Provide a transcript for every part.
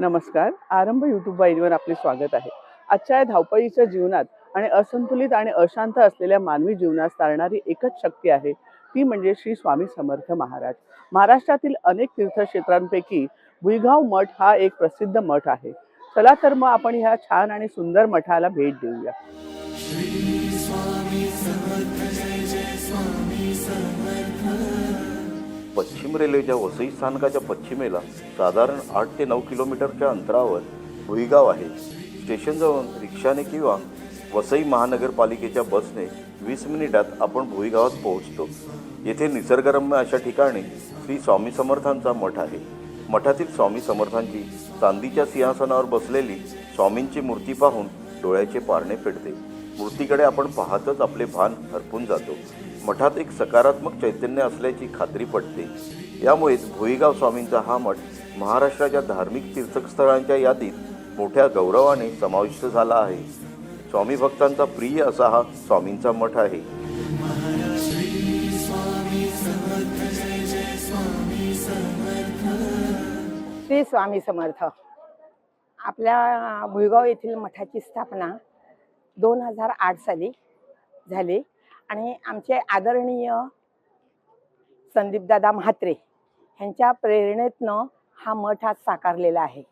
नमस्कार. आरंभ यूट्यूब वाहिनीवर आपले स्वागत आहे. आजच्या या धावपळीच्या जीवनात आणि असंतुलित आणि अशांत असलेल्या मानवी जीवनात चालणारी एकच शक्ती आहे ती म्हणजे श्री स्वामी समर्थ महाराज. महाराष्ट्रातील अनेक तीर्थक्षेत्रांपैकी भुईगाव मठ हा एक प्रसिद्ध मठ आहे. चला तर मग आपण ह्या छान आणि सुंदर मठाला भेट देऊया. पश्चिम रेल्वेच्या वसई स्थानकाच्या पश्चिमेला साधारण आठ ते नऊ किलोमीटरच्या अंतरावर भुईगाव आहे. स्टेशन जाऊन रिक्षाने किंवा वसई महानगरपालिकेच्या बसने वीस मिनिटात आपण भुईगावात पोहोचतो. येथे निसर्गरम्य अशा ठिकाणी श्री स्वामी समर्थांचा मठ आहे. मठातील स्वामी समर्थांची चांदीच्या सिंहासनावर बसलेली स्वामींची मूर्ती पाहून डोळ्याचे पारणे फेडते. मूर्तीकडे आपण पाहतच आपले भान हरपून जातो. मठात एक सकारात्मक चैतन्य असल्याची खात्री पटते यामुळेच भुईगाव स्वामींचा हा मठ महाराष्ट्राच्या धार्मिक तीर्थस्थळांच्या यादीत मोठ्या गौरवाने समाविष्ट झाला आहे. स्वामी भक्तांचा प्रिय असा हा स्वामींचा मठ आहे. श्री स्वामी समर्थ. आपल्या भुईगाव येथील मठाची स्थापना दोन हजार आठ साली झाली. आणि आमचे आदरणीय संदीपदादा म्हात्रे ह्यांच्या प्रेरणेतनं हा मठ आज साकारलेला आहे.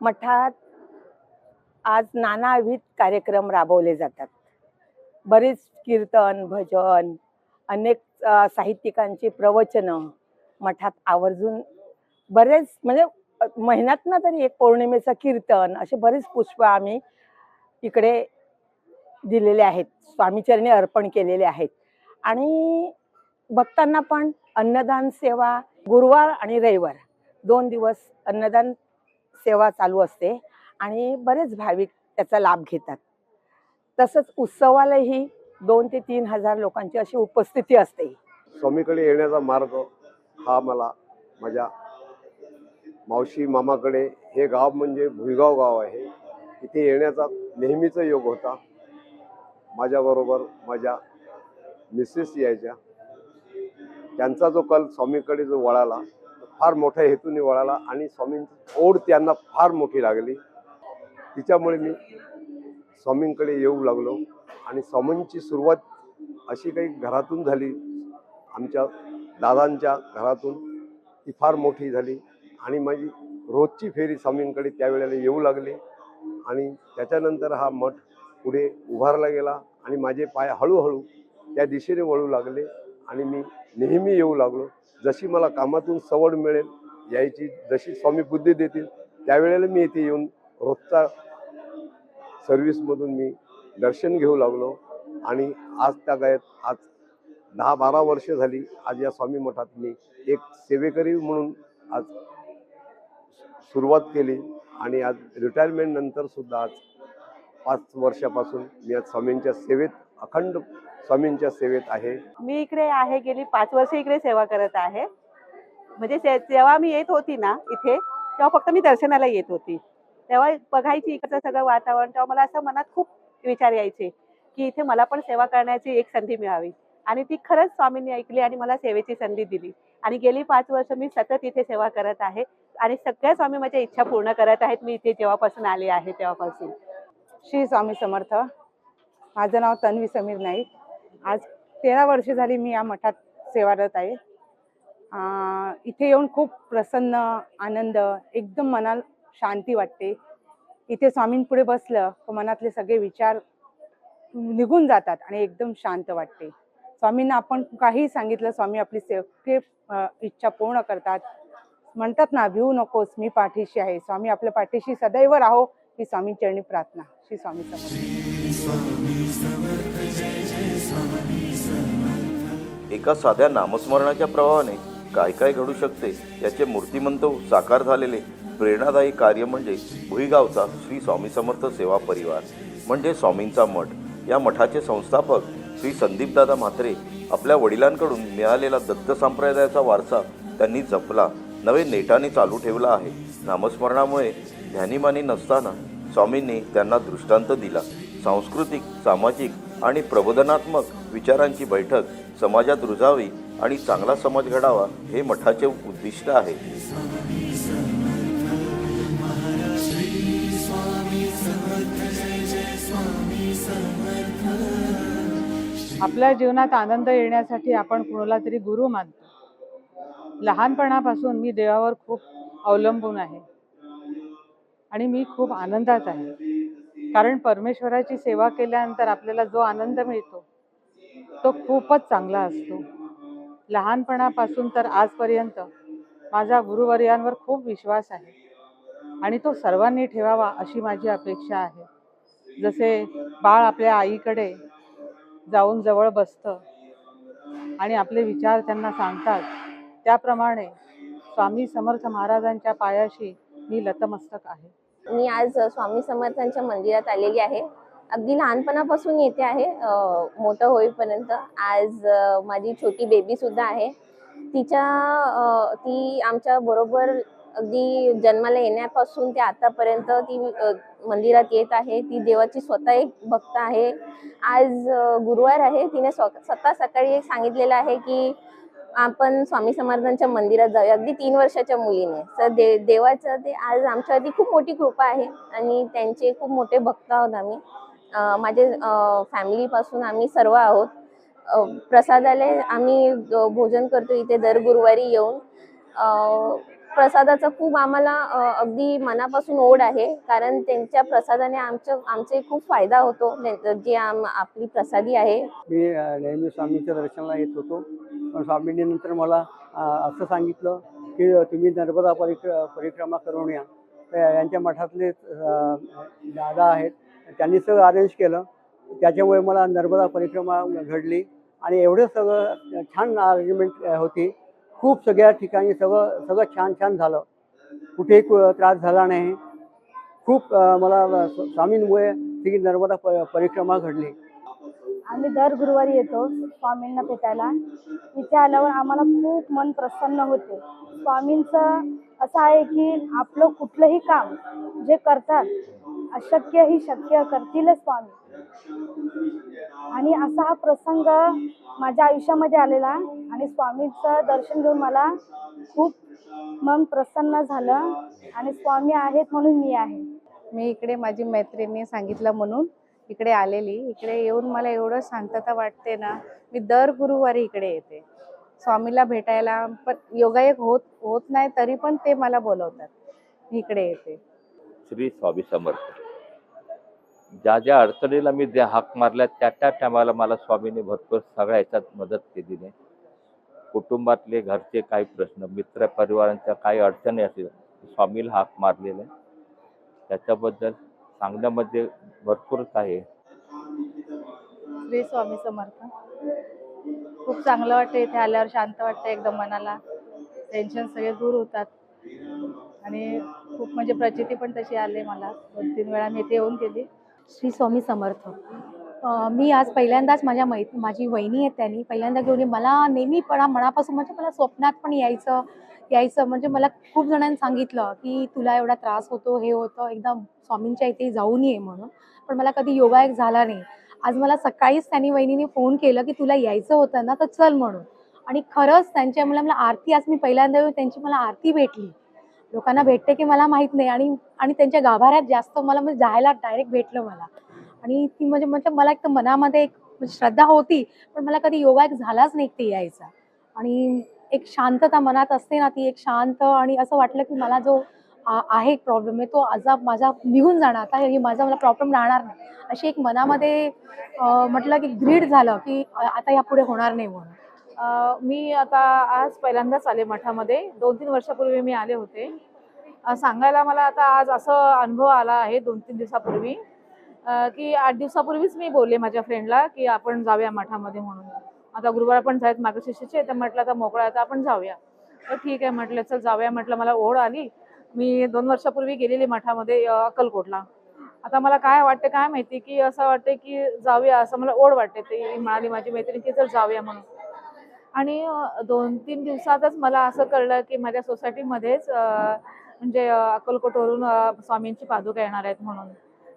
मठात आज नानाविध कार्यक्रम राबवले जातात. बरेच कीर्तन भजन अनेक साहित्यिकांची प्रवचनं मठात आवर्जून बरेच म्हणजे अ, महिन्यातनं तरी एक पौर्णिमेचं कीर्तन असे बरेच पुष्प आम्ही इकडे दिलेले आहेत. स्वामीचरणी अर्पण केलेले आहेत. आणि भक्तांना पण अन्नदान सेवा गुरुवार आणि रविवार दोन दिवस अन्नदान सेवा चालू असते आणि बरेच भाविक त्याचा लाभ घेतात. तसंच उत्सवालाही दोन ते तीन हजार लोकांची अशी उपस्थिती असते. स्वामीकडे येण्याचा मार्ग हा मला माझ्या मावशी मामाकडे हे गाव म्हणजे भुईगाव गाव आहे. इथे येण्याचा नेहमीचा योग होता. माझ्याबरोबर माझ्या मिसेस यायच्या. त्यांचा जो कल स्वामीकडे जो वळाला तो फार मोठ्या हेतूने वळाला आणि स्वामींची ओढ त्यांना फार मोठी लागली. तिच्यामुळे मी स्वामींकडे येऊ लागलो आणि स्वामींची सुरुवात अशी काही घरातून झाली. आमच्या दादांच्या घरातून ती फार मोठी झाली आणि माझी रोजची फेरी स्वामींकडे त्यावेळेला येऊ लागली आणि त्याच्यानंतर हा मठ पुढे उभारला गेला आणि माझे पाय हळूहळू त्या दिशेने वळू लागले आणि मी नेहमी येऊ लागलो. जशी मला कामातून सवड मिळेल यायची जशी स्वामी बुद्धी देतील त्यावेळेला मी इथे येऊन रोजचा सर्व्हिसमधून मी दर्शन घेऊ लागलो. आणि आज त्या गायत आज दहा बारा वर्ष झाली आज या स्वामी मठात मी एक सेवेकरी म्हणून आज सुरुवात केली. आणि आज रिटायरमेंट नंतर सुद्धा आज पाच वर्षापासून मी आज स्वामींच्या सेवेत अखंड स्वामींच्या सेवेत आहे. मी इकडे आहे गेली पाच वर्ष इकडे सेवा करत आहे. म्हणजे से- जेव्हा मी येत होती ना इथे तेव्हा फक्त मी दर्शनाला येत होती. तेव्हा बघायची इकडचं सगळं वातावरण तेव्हा मला असं मनात खूप विचार यायचे की इथे मला पण सेवा करण्याची एक संधी मिळावी. आणि ती खरंच स्वामींनी ऐकली आणि मला सेवेची संधी दिली. आणि गेली पाच वर्ष मी सतत इथे सेवा करत आहे. आणि सगळ्या स्वामी माझ्या इच्छा पूर्ण करत आहेत. मी इथे जेव्हापासून आले आहे तेव्हापासून. श्री स्वामी समर्थ. माझं नाव तन्वी समीर नाईक. आज तेरा वर्ष झाली मी या मठात सेवारत आहे. इथे येऊन खूप प्रसन्न आनंद एकदम मनाला शांती वाटते. इथे स्वामींपुढे बसलं तर मनातले सगळे विचार निघून जातात आणि एकदम शांत वाटते. स्वामींना आपण काही सांगितलं स्वामी आपली सेवके इच्छा पूर्ण करतात. म्हणतात ना भिवू नकोस मी पाठीशी आहे. स्वामी आपल्या पाठीशी सदैव राहो ही स्वामीचरणी प्रार्थना. श्री स्वामी समर्थ. एका साध्या नामस्मरणाच्या प्रभावाने काय काय घडू शकते याचे मूर्तिमंत साकार झालेले प्रेरणादायी कार्य म्हणजे भुईगावचा श्री स्वामी समर्थ सेवा परिवार म्हणजे स्वामींचा मठ. या मठाचे संस्थापक श्री संदीपदादा म्हात्रे आपल्या वडिलांकडून मिळालेला दत्त संप्रदायाचा वारसा त्यांनी जपला नवे नेटाने चालू ठेवला आहे. नामस्मरणामुळे ध्यानीमानी नसताना स्वामींनी त्यांना दृष्टांत दिला. सांस्कृतिक सामाजिक आणि प्रबोधनात्मक विचारांची बैठक समाजात रुजावी आणि चांगला समाज घडावा हे मठाचे उद्दिष्ट आहे. आपल्या जीवनात आनंद येण्यासाठी आपण कोणाला तरी गुरु मानतो. लहानपणापासून मी देवावर खूप अवलंबून आहे. आणि मी खूप आनंदात आहे. कारण परमेश्वराची सेवा केल्यानंतर आपल्याला जो आनंद मिळतो तो खूपच चांगला असतो. लहानपणापासून तर आजपर्यंत माझा गुरुवर्यांवर खूप विश्वास आहे आणि तो सर्वांनी ठेवावा अशी माझी अपेक्षा आहे. जसे बाळ आपल्या आईकडे जाऊन जवळ बसतं आणि आपले विचार त्यांना सांगतात त्याप्रमाणे स्वामी समर्थ महाराजांच्या पायाशी मी लतमस्तक आहे. मी आज स्वामी समर्थांच्या मंदिरात आलेली आहे. अगदी लहानपणापासून येते आहे. मोठं होईपर्यंत. आज माझी छोटी बेबी सुद्धा आहे. तिच्या ती आमच्या बरोबर अगदी जन्माला येण्यापासून ते आतापर्यंत ती मंदिरात येत आहे. ती देवाची स्वतः एक भक्त आहे. आज गुरुवार आहे. तिने स्व स्वतः सकाळी एक सांगितलेलं आहे की आपण स्वामी समर्थांच्या मंदिरात जाऊया. अगदी तीन वर्षाच्या मुलीने. तर दे देवाचं ते आज आमच्यावरती खूप मोठी कृपा आहे आणि त्यांचे खूप मोठे भक्त आहोत आम्ही. माझे फॅमिलीपासून आम्ही सर्व आहोत. अं, प्रसादालय आम्ही भोजन करतो इथे दर गुरुवारी येऊन. प्रसादाचा खूप आम्हाला अगदी मनापासून ओढ आहे. कारण त्यांच्या प्रसादाने आमच्या आमचे खूप फायदा होतो. जे आम आपली प्रसादी आहे. मी नेहमी स्वामीच्या दर्शनाला येत होतो. पण स्वामींनी नंतर मला असं सांगितलं की तुम्ही नर्मदा परिक्र परिक्रमा करून या. यांच्या मठातले दादा आहेत त्यांनी सगळं अरेंज केलं. त्याच्यामुळे मला नर्मदा परिक्रमा घडली आणि एवढं सगळं छान अरेंजमेंट होती. खूप सगळ्या ठिकाणी सगळं सगळं छान छान झालं. कुठेही त्रास झाला नाही. खूप मला स्वामींमुळे ती नर्मदा प परिक्रमा घडली. आम्ही दर गुरुवारी येतो स्वामींना भेटायला. इथे आल्यावर आम्हाला खूप मन प्रसन्न होते. स्वामींचं असं आहे की आपलं कुठलंही काम जे करतात अशक्य ही शक्य करतीलच स्वामी. आणि असा हा प्रसंग माझ्या आयुष्यामध्ये आलेला आणि स्वामींचं दर्शन घेऊन मला खूप मन प्रसन्न झालं आणि स्वामी आहेत म्हणून मी आहे. मी इकडे माझी मैत्रिणी सांगितलं म्हणून इकडे आलेली. इकडे येऊन मला एवढं शांतता वाटते ना मी दर गुरुवारी इकडे येते. स्वामीला भेटायला पण योगायोग होत होत नाही तरी पण ते मला बोलवतात. मी इकडे येते. श्री स्वामी समर्थ. ज्या ज्या अडचणीला मी ज्या हाक मारल्या त्या त्या टायमाला मला स्वामीने भरपूर सगळ्या ह्याच्यात मदत केली नाही. कुटुंबातले घरचे काही प्रश्न मित्र परिवारांच्या काही अडचणी असतील स्वामीला हाक मारलेला. आहे त्याच्याबद्दल सांगण्यामध्ये भरपूर काही आहे. श्री स्वामी समर्थ. खूप चांगलं वाटतं इथे आल्यावर शांत वाटतं एकदम मनाला. टेन्शन सगळे दूर होतात. आणि खूप म्हणजे प्रचिती पण तशी आली मला. दोन तीन वेळा मी इथे येऊन गेली. श्री स्वामी समर्थ. मी आज पहिल्यांदाच माझ्या मै माझी वहिनी आहे त्यांनी पहिल्यांदा घेऊन मला मला नेहमीपणा मनापासून म्हणजे मला स्वप्नात पण यायचं यायचं. म्हणजे मला खूप जणांनी सांगितलं की तुला एवढा त्रास होतो हे होतं. एकदा स्वामींच्या इथे जाऊन ये म्हणून. पण मला कधी योगा एक झाला नाही. आज मला सकाळीच त्यांनी वहिनीने फोन केलं की तुला यायचं होतं ना तर चल म्हणून. आणि खरंच त्यांच्या मला मला आरती आज मी पहिल्यांदा येऊन त्यांची मला आरती भेटली. लोकांना भेटते की मला माहीत नाही. आणि आणि त्यांच्या गाभाऱ्यात जास्त मला म्हणजे जायला डायरेक्ट भेटलं मला. आणि ती म्हणजे म्हणजे मला एक तर मनामध्ये एक म्हणजे श्रद्धा होती पण मला कधी योगा एक झालाच नाही ते यायचा. आणि एक शांतता मनात असते ना ती एक शांत आणि असं वाटलं की मला जो आहे प्रॉब्लेम आहे तो आजा माझा निघून जाणार आता हे माझा मला प्रॉब्लेम राहणार नाही. अशी एक मनामध्ये म्हटलं की ग्रीड झालं की आता यापुढे होणार नाही म्हणून. मी आता आज पहिल्यांदाच आले मठामध्ये. दोन तीन वर्षापूर्वी मी आले होते. सांगायला मला आता आज असं अनुभव आला आहे दोन तीन दिवसापूर्वी. की आठ दिवसापूर्वीच मी बोलले माझ्या फ्रेंडला की आपण जाऊया मठामध्ये म्हणून. आता गुरुवार पण झालेत मार्गशीर्षाचे तर म्हटलं आता मोकळा आहे, आता आपण जाऊया. तर ठीक आहे म्हटलं चल जाऊया म्हटलं मला ओढ आली. मी दोन वर्षापूर्वी गेलेली मठामध्ये अक्कलकोटला. आता मला काय वाटतं काय माहिती की असं वाटतं की जाऊया असं मला ओढ वाटते. ती म्हणाली माझी मैत्रीण की चल जाऊया म्हणून. आणि दोन तीन दिवसातच मला असं कळलं की माझ्या सोसायटीमध्येच म्हणजे अकलकोटवरून अक्कलकोटवरून स्वामींची पादुका येणार आहेत म्हणून.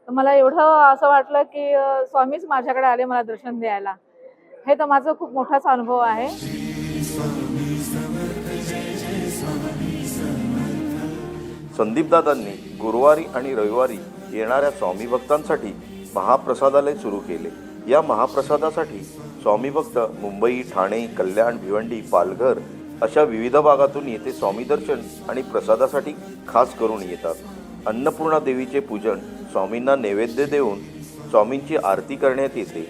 तर मला एवढं असं वाटलं की स्वामीच माझ्याकडे आले मला दर्शन द्यायला. हे तर माझा खूप मोठाच अनुभव आहे. संदीपदादांनी गुरुवारी आणि रविवारी येणाऱ्या स्वामी भक्तांसाठी महाप्रसादालय सुरू केले. या महाप्रसादासाठी स्वामी भक्त मुंबई ठाणे कल्याण भिवंडी पालघर अशा विविध भागातून येथे स्वामी दर्शन आणि प्रसादासाठी खास करून येतात. अन्नपूर्णा देवीचे पूजन स्वामींना नैवेद्य देऊन स्वामींची आरती करण्यात येते.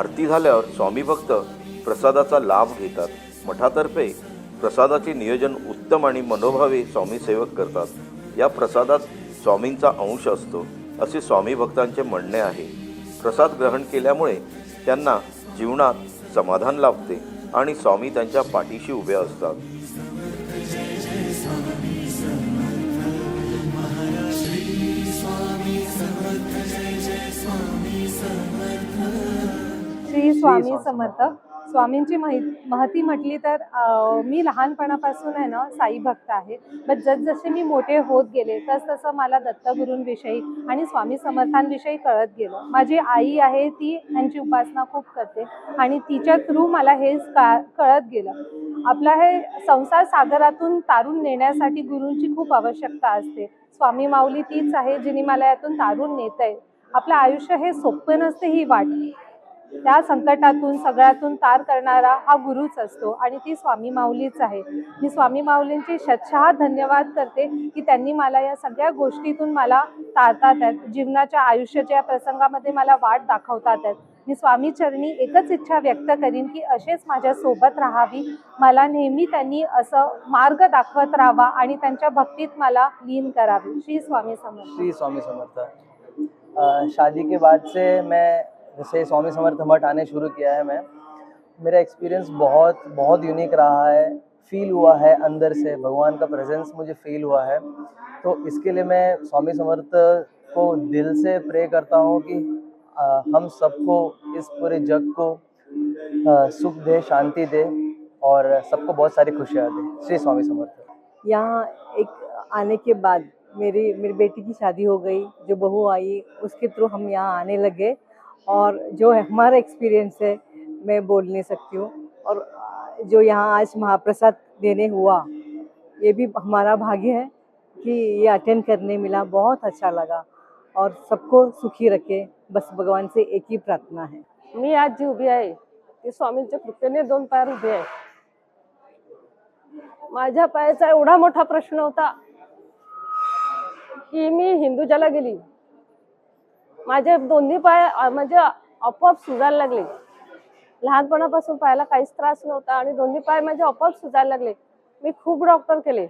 आरती झाल्यावर स्वामी भक्त प्रसादाचा लाभ घेतात. मठातर्फे प्रसादाचे नियोजन उत्तम आणि मनोभावे स्वामी सेवक करतात. या प्रसादात स्वामींचा अंश असतो असे स्वामी भक्तांचे म्हणणे आहे. प्रसाद ग्रहण केल्यामुळे त्यांना जीवनात समाधान लाभते आणि स्वामी त्यांच्या पाठीशी उभे असतात. श्री स्वामी समर्थ. स्वामींची माहि महती म्हटली तर मी लहानपणापासून आहे ना साई भक्त आहे. पण जसजसे मी मोठे होत गेले तस तसं मला दत्तगुरूंविषयी आणि स्वामी समर्थांविषयी कळत गेलं. माझी आई आहे ती यांची उपासना खूप करते आणि तिच्या थ्रू मला हे का कळत गेलं. आपला हे संसार सागरातून तारून नेण्यासाठी गुरूंची खूप आवश्यकता असते. स्वामी माऊली तीच आहे जिने मला यातून तारून नेत आहे आपलं आयुष्य हे सोपं नसते ही वाट. त्या संकटातून सगळ्यातून तार करणारा हा गुरुच असतो आणि ती स्वामी माऊलीच आहे. मी स्वामी माऊलींची शतशः धन्यवाद करते की त्यांनी मला या सगळ्या गोष्टीतून मला तारतात आहेत. जीवनाच्या आयुष्याच्या या प्रसंगामध्ये मला वाट दाखवतात आहेत. मी स्वामी चरणी एकच इच्छा व्यक्त करीन की असेच माझ्या सोबत राहावी. मला नेहमी त्यांनी असं मार्ग दाखवत राहावा आणि त्यांच्या भक्तीत मला लीन करावी. श्री स्वामी समर्थ. श्री स्वामी समर्थ. शादी के बाद से मैं जैसे स्वामी समर्थ मठ आने शुरू किया है मैं। मेरा एक्सपीरियंस बहुत बहुत यूनिक रहा है। फील हुआ है अंदर से भगवान का प्रेजेंस मुझे फील हुआ है। तो इसके लिए मैं स्वामी समर्थ को दिल से प्रे करता हूँ कि अ, हम सबको इस पूरे जग को अ, सुख दे शांति दे और सबको बहुत सारी खुशियाँ दे। श्री स्वामी समर्थ। यहाँ एक आने के बाद मेरी मेरी बेटी की शादी हो गई जो बहू आई उसके थ्रू हम यहाँ आने लगे। और जो है, हमारा एक्सपीरियंस है, मैं बोल नहीं सकती हूँ। और जो यहाँ आज महाप्रसाद देने हुआ, ये भी हमारा भाग्य है कि ये अटेंड करने मिला, बहुत अच्छा लगा। और सबको सुखी रखे, बस भगवान से एक ही प्रार्थना है। मी आज जी उभी आहे ती स्वामींच्या कृपेने दोन पायावर उभी आहे माझ्या पायाचा एवढा मोठा प्रश्न होता की मी हिंदुजाला गेली माझे दोन्ही पाय म्हणजे आपोआप सुजायला लागले. लहानपणापासून पायाला काहीच त्रास नव्हता आणि दोन्ही पाय माझे आपोआप सुजायला लागले. मी खूप डॉक्टर केले.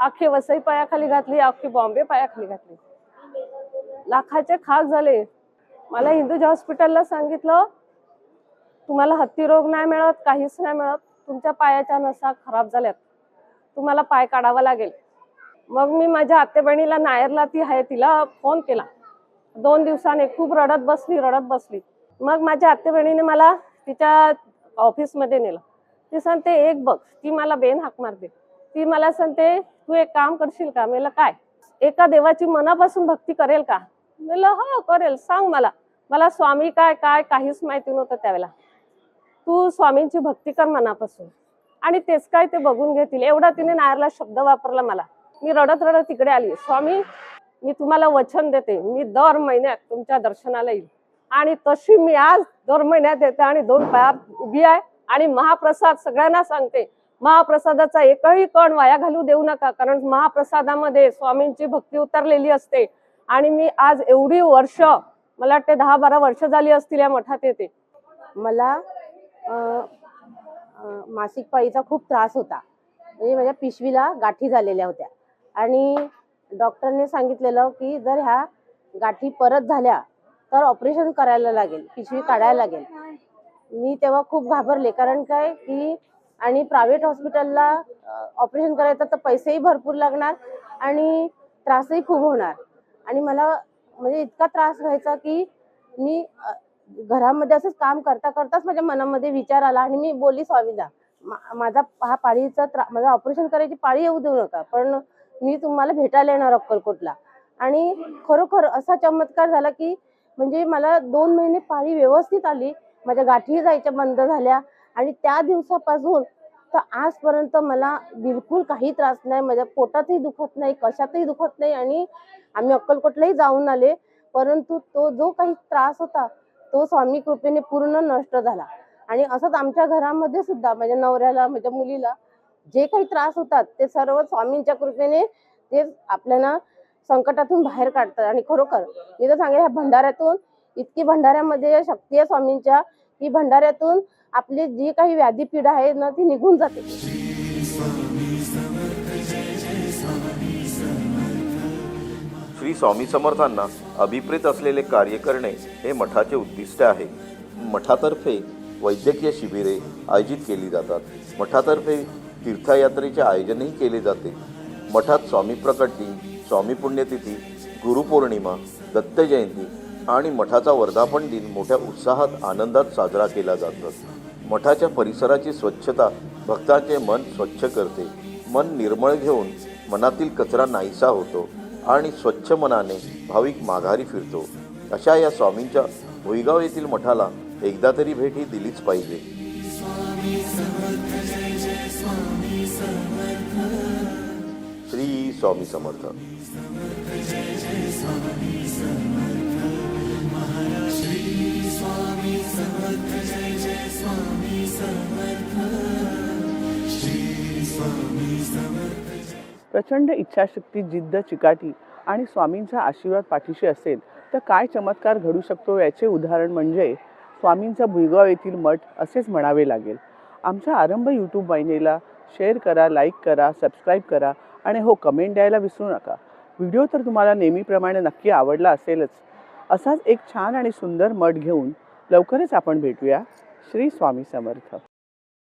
अख्खी वसई पायाखाली घातली अख्खी बॉम्बे पायाखाली घातली. लाखाचे खाक झाले. मला हिंदूज हॉस्पिटलला सांगितलं तुम्हाला हत्ती रोग नाही मिळत काहीच नाही मिळत. तुमच्या पायाच्या नसा खराब झाल्यात. तुम्हाला पाय काढावा लागेल. मग मी माझ्या आत्या बहिणीला नायरला ती आहे तिला फोन केला. दोन दिवसाने खूप रडत बसली रडत बसली. मग माझ्या आत्या बहिणीने मला तिच्या ऑफिसमध्ये नेलं. ती सांगते एक बघ ती मला बेन हाक मारते. ती मला सांगते तू एक काम करशील का? मला काय? एका देवाची मनापासून भक्ती करेल का? मला हो करेल. सांग मला. मला स्वामी काय काय काहीच माहिती नव्हतं त्यावेळेला. तू स्वामींची भक्ती कर मनापासून. आणि तेच काय ते बघून घेतील. एवढा तिने नायरला शब्द वापरला मला. मी रडत रडत तिकडे आली. स्वामी मी तुम्हाला वचन देते मी दर महिन्यात तुमच्या दर्शनाला येईल. आणि तशी मी आज दर महिन्यात येते आणि दोन पायात उभी आहे आणि महाप्रसाद सगळ्यांना सांगते महाप्रसादाचा एकही कण वाया घालू देऊ नका कारण महाप्रसादामध्ये स्वामींची भक्ती उतरलेली असते. आणि मी आज एवढी वर्ष मला वाटते दहा बारा वर्ष झाली असतील या मठात येते. मला मासिक पाळीचा खूप त्रास होता. म्हणजे माझ्या पिशवीला गाठी झालेल्या होत्या. आणि डॉक्टरने सांगितलेलं की जर ह्या गाठी परत झाल्या तर ऑपरेशन करायला लागेल पिशवी काढायला लागेल. मी तेव्हा खूप घाबरले कारण काय की आणि प्रायव्हेट हॉस्पिटलला ऑपरेशन करायचं तर पैसेही भरपूर लागणार आणि त्रासही खूप होणार. आणि मला म्हणजे इतका त्रास व्हायचा की मी घरामध्ये असंच काम करता करताच माझ्या मनामध्ये विचार आला आणि मी बोलली स्वामीला मा- माझा हा पाळीचा त्रा माझा ऑपरेशन करायची पाळी येऊ देऊ नका पण मी तुम्हाला भेटायला येणार अक्कलकोटला. आणि खरोखर असा चमत्कार झाला की म्हणजे मला दोन महिने पाळी व्यवस्थित आली. माझ्या गाठी जायच्या बंद झाल्या. आणि त्या दिवसापासून तर आजपर्यंत मला बिलकुल काही त्रास नाही. माझ्या पोटातही दुखत नाही कशातही दुखत नाही. आणि आम्ही अक्कलकोटलाही जाऊन आले. परंतु तो जो काही त्रास होता तो स्वामी कृपेने पूर्ण नष्ट झाला. आणि असंच आमच्या घरामध्ये सुद्धा माझ्या नवऱ्याला माझ्या मुलीला जे काही त्रास होतात ते सर्व स्वामींच्या कृपेने ते आपल्याला संकटातून बाहेर काढतात. आणि खरोखर मी तर सांगेल ह्या भंडाऱ्यातून इतकी भंडाऱ्यामध्ये शक्ती आहे स्वामींच्या की भंडाऱ्यातून आपली जी काही व्याधी पीडा आहे ना ती निघून जाते. श्री स्वामी समर्थांना अभिप्रेत असलेले कार्य करणे हे मठाचे उद्दिष्ट आहे. मठातर्फे वैद्यकीय शिबिरे आयोजित केली जातात. मठातर्फे तीर्थयात्रेचे आयोजनही केले जाते. मठात स्वामी प्रकट स्वामी पुण्यतिथी गुरुपौर्णिमा दत्त जयंती आणि मठाचा वर्धापन दिन मोठ्या उत्साहात आनंदात साजरा केला जातो. मठाच्या परिसराची स्वच्छता भक्तांचे मन स्वच्छ करते. मन निर्मळ घेऊन मनातील कचरा नाहीसा होतो आणि स्वच्छ मनाने भाविक माघारी फिरतो. अशा या स्वामींच्या भुईगाव येथील मठाला एकदा तरी भेट ही दिलीच पाहिजे. श्री स्वामी समर्थ. प्रचंड इच्छाशक्ती जिद्द चिकाटी आणि स्वामींचा आशीर्वाद पाठीशी असेल तर काय चमत्कार घडू शकतो याचे उदाहरण म्हणजे स्वामींचा भुईगाव येथील मठ असेच म्हणावे लागेल. आमचा आरंभ यूट्यूब वाहिनीला शेअर करा लाईक करा सबस्क्राईब करा आणि हो कमेंट द्यायला विसरू नका. व्हिडिओ तर तुम्हाला नेहमीप्रमाणे नक्की आवडला असेलच. असाच एक छान आणि सुंदर मठ घेऊन लवकरच आपण भेटूया. श्री स्वामी समर्थ.